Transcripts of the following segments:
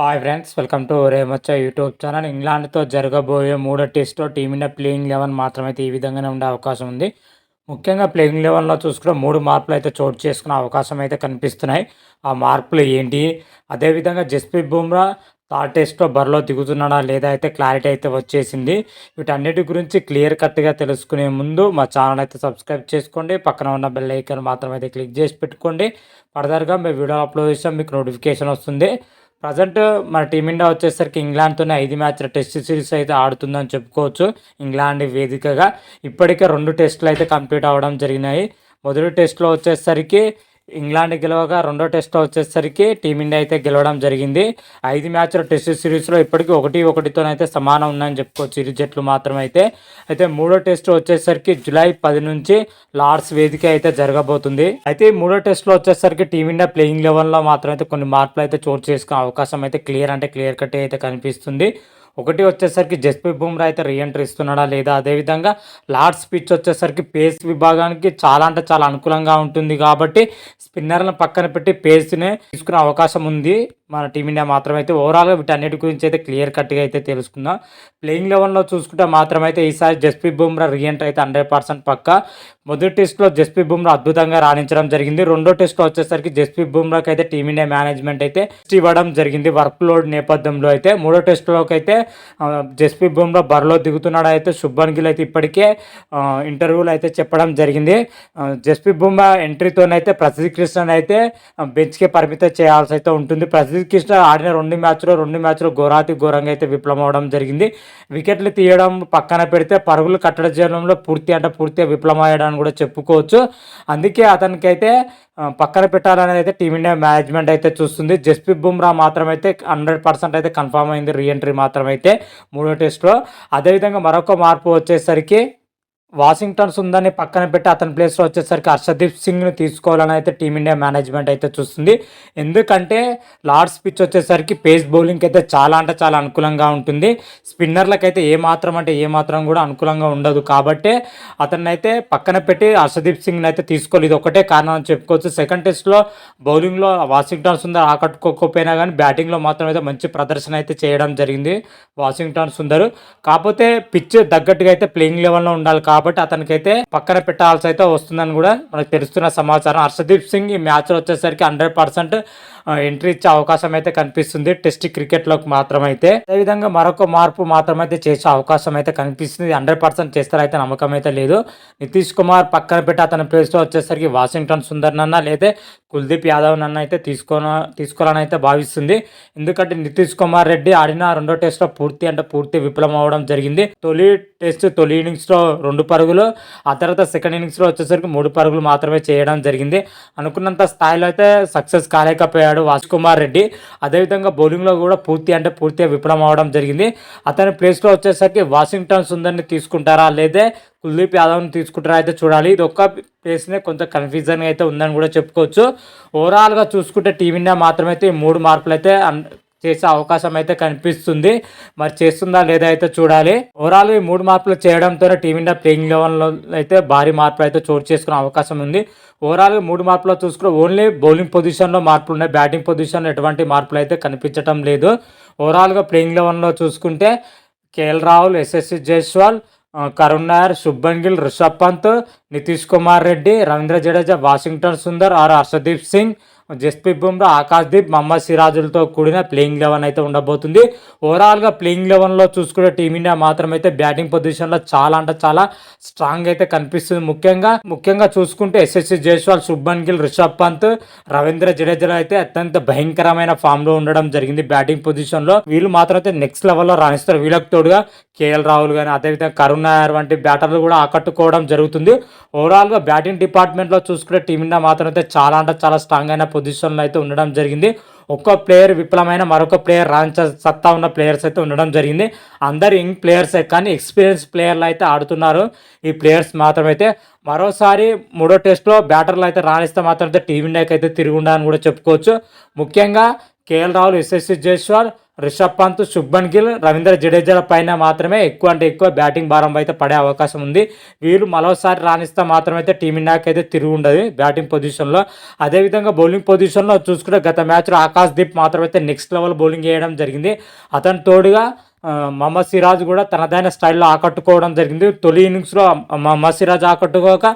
Hi friends welcome to రేమచ్చ YouTube channel ఇంగ్లాండ్తో జరగబోయే మూడో టెస్ట్లో టీమిండియా ప్లేయింగ్ లెవెన్ మాత్రమైతే ఈ విధంగానే ఉండే అవకాశం ఉంది. ముఖ్యంగా ప్లేయింగ్ లెవెన్లో చూసుకుంటే మూడు మార్పులు అయితే చోటు చేసుకునే అవకాశం అయితే కనిపిస్తున్నాయి. ఆ మార్పులు ఏంటి? అదేవిధంగా జస్ప్రీత్ బుమ్రా థర్డ్ టెస్ట్లో బరిలో దిగుతున్నాడా లేదా అయితే క్లారిటీ అయితే వచ్చేసింది. వీటన్నిటి గురించి క్లియర్ కట్గా తెలుసుకునే ముందు మా ఛానల్ అయితే సబ్స్క్రైబ్ చేసుకోండి. పక్కన ఉన్న బెల్ ఐకాన్ మాత్రం అయితే క్లిక్ చేసి పెట్టుకోండి. ఫర్దర్గా మేము వీడియో అప్లోడ్ చేసాం మీకు నోటిఫికేషన్ వస్తుంది. ప్రజెంట్ మన టీమిండియా వచ్చేసరికి ఇంగ్లాండ్తోనే ఐదు మ్యాచ్ల టెస్ట్ సిరీస్ అయితే ఆడుతుందని చెప్పుకోవచ్చు. ఇంగ్లాండ్ వేదికగా ఇప్పటికే రెండు టెస్టులు అయితే కంప్లీట్ అవ్వడం జరిగినాయి. మొదటి టెస్ట్లో వచ్చేసరికి ఇంగ్లాండ్ గెలవగా రెండో టెస్ట్లో వచ్చేసరికి టీమిండియా అయితే గెలవడం జరిగింది. ఐదు మ్యాచ్ల టెస్ట్ సిరీస్లో ఇప్పటికీ ఒకటి ఒకటితోనైతే సమానం ఉందని చెప్పుకోవచ్చు. ఇరు జట్లు మాత్రం అయితే అయితే మూడో టెస్ట్ వచ్చేసరికి జూలై పది నుంచి లార్డ్స్ వేదిక అయితే జరగబోతుంది. అయితే మూడో టెస్ట్లో వచ్చేసరికి టీమిండియా ప్లేయింగ్ లెవెన్లో మాత్రం అయితే కొన్ని మార్పులు అయితే చోటు చేసుకునే అవకాశం అయితే క్లియర్ అంటే క్లియర్ కట్ అయితే కనిపిస్తుంది. ఒకటి వచ్చేసరికి జస్ప్రీత్ బుమ్రా అయితే రీఎంట్రీ ఇస్తున్నాడా లేదా? అదేవిధంగా లార్డ్స్ పిచ్ వచ్చేసరికి పేస్ విభాగానికి చాలా అంటే చాలా అనుకూలంగా ఉంటుంది కాబట్టి స్పిన్నర్లను పక్కన పెట్టి పేస్నే తీసుకునే అవకాశం ఉంది. మన టీమిండియా మాత్రం అయితే ఓవరాల్గా వీటన్నిటి గురించి అయితే క్లియర్ కట్గా అయితే తెలుసుకుందాం. ప్లేయింగ్ లెవెన్లో చూసుకుంటే మాత్రమైతే ఈసారి జస్ప్రీత్ బుమ్రా రీఎంట్రీ అయితే హండ్రెడ్ పర్సెంట్ పక్క. మొదటి టెస్ట్లో జస్ప్రీత్ బుమ్రా అద్భుతంగా రాణించడం జరిగింది. రెండో టెస్ట్లో వచ్చేసరికి జస్ప్రీత్ బుమ్రాకి అయితే టీమిండియా మేనేజ్మెంట్ అయితే ఇవ్వడం జరిగింది. వర్క్ లోడ్ నేపథ్యంలో అయితే మూడో టెస్ట్లోకి అయితే జస్ప్రీత్ బుమ్రా బరిలో దిగుతున్నాడు అయితే శుభన్ గిల్ అయితే ఇప్పటికే ఇంటర్వ్యూలు అయితే చెప్పడం జరిగింది. జస్ప్రీత్ బుమ్రా ఎంట్రీతోనైతే ప్రసిద్ధి కృష్ణ అయితే బెంచ్కే పరిమితం చేయాల్సి అయితే ఉంటుంది. ప్రసిద్ధి కృష్ణ ఆడిన రెండు మ్యాచ్లో రెండు మ్యాచ్లో ఘోరాతి ఘోరంగా అయితే విఫలం అవడం జరిగింది. వికెట్లు తీయడం పక్కన పెడితే పరుగులు కట్టడం చేయడంలో పూర్తి అంటే పూర్తిగా విఫలమయ్యాడని కూడా చెప్పుకోవచ్చు. అందుకే అతనికి అయితే పక్కన పెట్టాలనేది అయితే టీమిండియా మేనేజ్మెంట్ అయితే చూస్తుంది. జస్ప్రీత్ బుమ్రా మాత్రమైతే హండ్రెడ్ పర్సెంట్ అయితే కన్ఫామ్ అయింది. రీఎంట్రీ మాత్రమైతే మూడో టెస్ట్లో. అదేవిధంగా మరొక మార్పు వచ్చేసరికి వాషింగ్టన్స్ ఉందని పక్కన పెట్టి అతని ప్లేస్లో వచ్చేసరికి హర్షదీప్ సింగ్ని తీసుకోవాలని అయితే టీమిండియా మేనేజ్మెంట్ అయితే చూస్తుంది. ఎందుకంటే లార్డ్స్ పిచ్ వచ్చేసరికి పేస్ బౌలింగ్కి అయితే చాలా అంటే చాలా అనుకూలంగా ఉంటుంది. స్పిన్నర్లకు అయితే ఏ మాత్రం అంటే ఏ మాత్రం కూడా అనుకూలంగా ఉండదు. కాబట్టి అతన్ని అయితే పక్కన పెట్టి హర్షదీప్ సింగ్ని అయితే తీసుకోవాలి. ఇది ఒకటే కారణం అని చెప్పుకోవచ్చు. సెకండ్ టెస్ట్లో బౌలింగ్లో వాషింగ్టన్ సుందర్ ఆకట్టుకోకపోయినా కానీ బ్యాటింగ్లో మాత్రం అయితే మంచి ప్రదర్శన అయితే చేయడం జరిగింది వాషింగ్టన్ సుందర్. కాకపోతే పిచ్ తగ్గట్టుగా అయితే ప్లేయింగ్ లెవెల్లో ఉండాలి. కాబట్టి అతనికైతే పక్కన పెట్టాల్సి అయితే వస్తుందని కూడా మనకు తెలుస్తున్న సమాచారం. హర్షదీప్ సింగ్ ఈ మ్యాచ్లో వచ్చేసరికి హండ్రెడ్ పర్సెంట్ ఎంట్రీ ఇచ్చే అవకాశం అయితే కనిపిస్తుంది. టెస్ట్ క్రికెట్లోకి మాత్రమైతే. అదేవిధంగా మరొక మార్పు మాత్రమైతే చేసే అవకాశం అయితే కనిపిస్తుంది. హండ్రెడ్ పర్సెంట్ చేస్తారైతే నమ్మకం అయితే లేదు. నితీష్ కుమార్ పక్కన పెట్టి అతని ప్లేస్లో వచ్చేసరికి వాషింగ్టన్ సుందర్ నన్న లేదా కుల్దీప్ యాదవ్ నన్న అయితే తీసుకోన తీసుకోవాలని అయితే భావిస్తుంది. ఎందుకంటే నితీష్ కుమార్ రెడ్డి ఆడిన రెండో టెస్ట్లో పూర్తి అంటే పూర్తి విఫలం అవడం జరిగింది. తొలి టెస్ట్ తొలి ఇన్నింగ్స్లో రెండు పరుగులు ఆ తర్వాత సెకండ్ ఇన్నింగ్స్లో వచ్చేసరికి మూడు పరుగులు మాత్రమే చేయడం జరిగింది. అనుకున్నంత స్థాయిలో అయితే సక్సెస్ కాలేకపోయాడు ఆడాడు వాష్ కుమార్ రెడ్డి. అదేవిధంగా బౌలింగ్లో కూడా పూర్తి అంటే పూర్తిగా విఫలం అవడం జరిగింది. అతని ప్లేస్లో వచ్చేసరికి వాషింగ్టన్ సుందర్ని తీసుకుంటారా లేదా కుల్దీప్ యాదవ్ని తీసుకుంటారా అయితే చూడాలి. ఇది ఒక్క ప్లేస్నే కొంత కన్ఫ్యూజన్గా అయితే ఉందని కూడా చెప్పుకోవచ్చు. ఓవరాల్గా చూసుకుంటే టీమిండియా మాత్రమైతే ఈ మూడు మార్పులు అయితే చేసే అవకాశం అయితే కనిపిస్తుంది. మరి చేస్తుందా లేదా అయితే చూడాలి. ఓవరాల్ ఈ మూడు మార్పులు చేయడంతో టీమిండియా ప్లేయింగ్ లెవెన్లో అయితే భారీ మార్పులు అయితే చోటు చేసుకునే అవకాశం ఉంది. ఓవరాల్గా మూడు మార్పులో చూసుకుని ఓన్లీ బౌలింగ్ పొజిషన్లో మార్పులు ఉన్నాయి. బ్యాటింగ్ పొజిషన్లో ఎటువంటి మార్పులు అయితే కనిపించడం లేదు. ఓవరాల్గా ప్లేయింగ్ లెవెన్లో చూసుకుంటే కేఎల్ రాహుల్ ఎస్ఎస్సి జైస్వాల్ కరుణ్ నాయర్ శుభన్ గిల్ రిషబ్ పంత్ నితీష్ కుమార్ రెడ్డి రవీంద్ర జడేజా వాషింగ్టన్ సుందర్ ఆర్ హర్షదీప్ సింగ్ జస్ప్రీత్ బుమ్రా ఆకాశ్దీప్ మహమ్మద్ సిరాజులతో కూడిన ప్లేయింగ్ లెవెన్ అయితే ఉండబోతుంది. ఓవరాల్గా ప్లేయింగ్ లెవెన్లో చూసుకునే టీమిండియా మాత్రం అయితే బ్యాటింగ్ పొజిషన్లో చాలా అంటే చాలా స్ట్రాంగ్ అయితే కనిపిస్తుంది. ముఖ్యంగా ముఖ్యంగా చూసుకుంటే ఎస్ఎస్సి జైస్వాల్ శుభన్ గిల్ రిషబ్ పంత్ రవీంద్ర జడేజా అయితే అత్యంత భయంకరమైన ఫామ్లో ఉండడం జరిగింది బ్యాటింగ్ పొజిషన్లో వీళ్ళు మాత్రం అయితే నెక్స్ట్ లెవెల్లో రాణిస్తారు. వీళ్ళకి తోడుగా కేఎల్ రాహుల్ కానీ అదేవిధంగా కరుణ్ నాయర్ వంటి బ్యాటర్లు కూడా ఆకట్టుకోవడం జరుగుతుంది. ఓవరాల్గా బ్యాటింగ్ డిపార్ట్మెంట్లో చూసుకునే టీమిండియా మాత్రం అయితే చాలా అంటే చాలా స్ట్రాంగ్ అయిన పొజిషన్లో అయితే ఉండడం జరిగింది. ఒక్క ప్లేయర్ విఫలమైన మరొక ప్లేయర్ రాంచ సత్తా ఉన్న ప్లేయర్స్ అయితే ఉండడం జరిగింది. అందరు యంగ్ ప్లేయర్సే కానీ ఎక్స్పీరియన్స్ ప్లేయర్లు అయితే ఆడుతున్నారు. ఈ ప్లేయర్స్ మాత్రమైతే మరోసారి మూడో టెస్ట్లో బ్యాటర్లు అయితే రాణిస్తే మాత్రం అయితే టీమిండియాకి అయితే తిరిగి ఉండాలని కూడా చెప్పుకోవచ్చు. ముఖ్యంగా కేఎల్ రాహుల్ యశస్వి జైస్వాల్ రిషబ్ పంత్ శుభ్మన్ గిల్ రవీంద్ర జడేజాల పైన మాత్రమే ఎక్కువ అంటే ఎక్కువ బ్యాటింగ్ భారం అయితే పడే అవకాశం ఉంది. వీళ్ళు మరోసారి రాణిస్తే మాత్రమైతే అయితే టీమిండియాకి అయితే తిరిగి ఉండదు బ్యాటింగ్ పొజిషన్లో. అదేవిధంగా బౌలింగ్ పొజిషన్లో చూసుకుంటే గత మ్యాచ్లో ఆకాశ్ దీప్ మాత్రమైతే నెక్స్ట్ లెవెల్ బౌలింగ్ వేయడం జరిగింది. అతని తోడుగా మహమ్మద్ సిరాజ్ కూడా తనదైన స్టైల్లో ఆకట్టుకోవడం జరిగింది. తొలి ఇన్నింగ్స్లో మహమ్మద్ సిరాజ్ ఆకట్టుకోక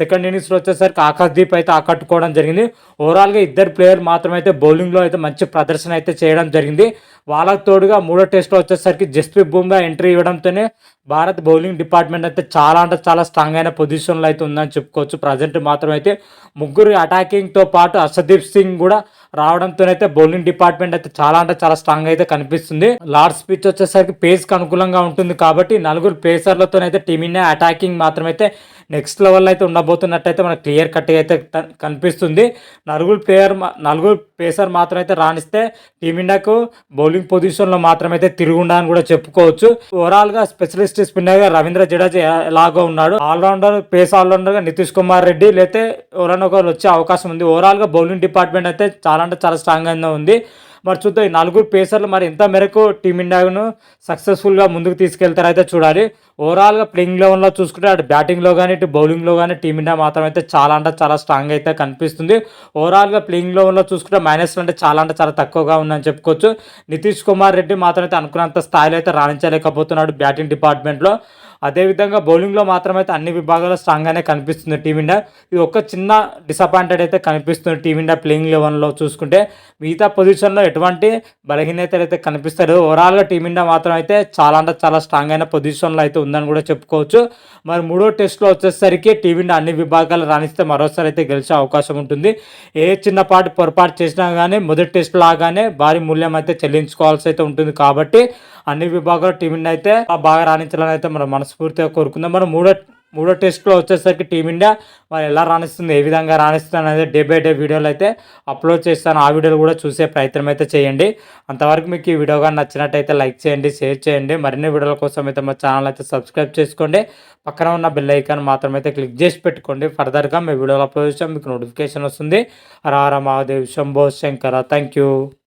సెకండ్ ఇన్నింగ్స్లో వచ్చేసరికి ఆకాశ్ దీప్ అయితే ఆకట్టుకోవడం జరిగింది. ఓవరాల్గా ఇద్దరు ప్లేయర్ మాత్రమైతే బౌలింగ్లో అయితే మంచి ప్రదర్శన అయితే చేయడం జరిగింది. వాళ్ళకు తోడుగా మూడో టెస్ట్లో వచ్చేసరికి జస్ప్రీత్ బుమ్రా ఎంట్రీ ఇవ్వడంతోనే భారత్ బౌలింగ్ డిపార్ట్మెంట్ అయితే చాలా అంటే చాలా స్ట్రాంగ్ అయిన పొజిషన్లో అయితే ఉందని చెప్పుకోవచ్చు. ప్రజెంట్ మాత్రం అయితే ముగ్గురు అటాకింగ్తో పాటు హర్షదీప్ సింగ్ కూడా రావడంతోనైతే బౌలింగ్ డిపార్ట్మెంట్ అయితే చాలా అంటే చాలా స్ట్రాంగ్ అయితే కనిపిస్తుంది. లార్డ్ స్పిచ్ వచ్చేసరికి పేస్కి అనుకూలంగా ఉంటుంది కాబట్టి నలుగురు పేసర్లతోనైతే టీమిండియా అటాకింగ్ మాత్రమైతే నెక్స్ట్ లెవెల్ అయితే ఉండబోతున్నట్టయితే మనకు క్లియర్ కట్గా అయితే కనిపిస్తుంది. నలుగురు ప్లేయర్ నలుగురు పేసర్ మాత్రం అయితే రాణిస్తే టీమిండియాకు బౌలింగ్ పొజిషన్లో మాత్రమైతే తిరుగుండా అని కూడా చెప్పుకోవచ్చు. ఓవరాల్గా స్పెషలిస్ట్ స్పిన్నర్గా రవీంద్ర జడేజా ఎలాగో ఉన్నాడు. ఆల్రౌండర్ పేస్ ఆల్రౌండర్గా నితీష్ కుమార్ రెడ్డి లేకపోతే ఎవరైనా ఒకరు వచ్చే అవకాశం ఉంది. ఓవరాల్గా బౌలింగ్ డిపార్ట్మెంట్ అయితే చాలా అంటే చాలా స్ట్రాంగ్గా ఉంది. మరి చూద్దాం ఈ నలుగురు పేసర్లు మరి ఎంత మేరకు టీమిండియాను సక్సెస్ఫుల్గా ముందుకు తీసుకెళ్తారైతే చూడాలి. ఓవరాల్గా ప్లేయింగ్ లెవెన్లో చూసుకుంటే అటు బ్యాటింగ్లో కానీ ఇటు బౌలింగ్లో కానీ టీమిండియా మాత్రం అయితే చాలా అంటే చాలా స్ట్రాంగ్ అయితే కనిపిస్తుంది. ఓవరాల్గా ప్లేయింగ్ లెవెన్లో చూసుకుంటే మైనస్ అంటే చాలా అంటే చాలా తక్కువగా ఉందని చెప్పుకోవచ్చు. నితీష్ కుమార్ రెడ్డి మాత్రం అయితే అనుకున్నంత స్థాయిలో అయితే రాణించలేకపోతున్నాడు బ్యాటింగ్ డిపార్ట్మెంట్లో అదేవిధంగా బౌలింగ్లో మాత్రమైతే అన్ని విభాగాల్లో స్ట్రాంగ్గానే కనిపిస్తుంది టీమిండియా. ఇది ఒక చిన్న డిసప్పాయింటెడ్ అయితే కనిపిస్తుంది టీమిండియా ప్లేయింగ్ లెవెన్లో చూసుకుంటే. మిగతా పొజిషన్లో ఎటువంటి బలహీనతలు అయితే కనిపిస్తారు ఓవరాల్గా టీమిండియా మాత్రం అయితే చాలా అంటే చాలా స్ట్రాంగ్ అయిన పొజిషన్లో అయితే ఉందని కూడా చెప్పుకోవచ్చు. మరి మూడో టెస్ట్లో వచ్చేసరికి టీమిండియా అన్ని విభాగాలు రాణిస్తే మరోసారి అయితే గెలిచే అవకాశం ఉంటుంది. ఏ చిన్నపాటి పొరపాటు చేసినా కానీ మొదటి టెస్ట్ లాగానే భారీ మూల్యం అయితే చెల్లించుకోవాల్సి అయితే ఉంటుంది కాబట్టి అన్ని విభాగాల టీమిండియా అయితే బాగా రాణించాలని అయితే మనం మనస్ఫూర్తిగా కోరుకుందాం. మనం మూడో మూడో టెస్ట్లో వచ్చేసరికి టీమిండియా మరి ఎలా రాణిస్తుంది ఏ విధంగా రాణిస్తుంది అనేది డే బై డే వీడియోలు అయితే అప్లోడ్ చేస్తాను. ఆ వీడియోలు కూడా చూసే ప్రయత్నం అయితే చేయండి. అంతవరకు మీకు ఈ వీడియో కానీ నచ్చినట్టయితే లైక్ చేయండి షేర్ చేయండి. మరిన్ని వీడియోల కోసం అయితే మా ఛానల్ అయితే సబ్స్క్రైబ్ చేసుకోండి. పక్కన ఉన్న బెల్ ఐకాన్ మాత్రం అయితే క్లిక్ చేసి పెట్టుకోండి. ఫర్దర్గా మీ వీడియోలు అప్లోడ్ చేసాం మీకు నోటిఫికేషన్ వస్తుంది. రారా మహాదేవ్ శంభో శంకర. Thank you